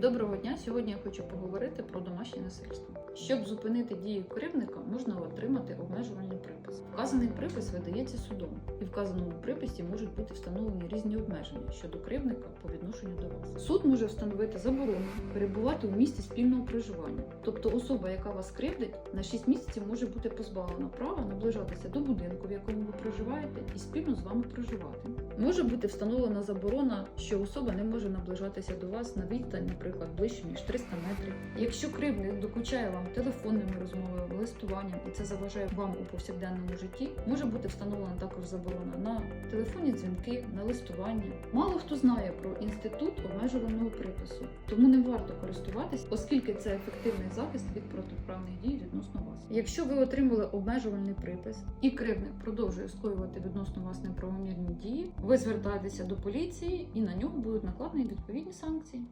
Доброго дня! Сьогодні я хочу поговорити про домашнє насильство. Щоб зупинити дію кривдника, можна отримати обмежувальний припис. Вказаний припис видається судом, і вказаному приписі можуть бути встановлені різні обмеження щодо кривдника по відношенню до вас. Суд може встановити заборону перебувати у місті спільного проживання, тобто особа, яка вас кривдить, на 6 місяців може бути позбавлена права наближатися до будинку, в якому ви проживаєте, і спільно з вами проживати. Може бути встановлена заборона, що особа не може наближатися до вас на відстань, наприклад, ближче ніж 300 метрів. Якщо кривдник докучає вам телефонними розмовами, листуванням, і це заважає вам у повсякденному житті, може бути встановлена також заборона на телефонні дзвінки, на листування. Мало хто знає про інститут обмежуваного припису, тому не варто користуватись, оскільки це ефективний захист від протиправних дій відносно вас. Якщо ви отримали обмежувальний припис і кривдник продовжує скоювати відносно вас неправомірні дії, ви звертаєтеся до поліції і на нього будуть накладені відповідні санкції.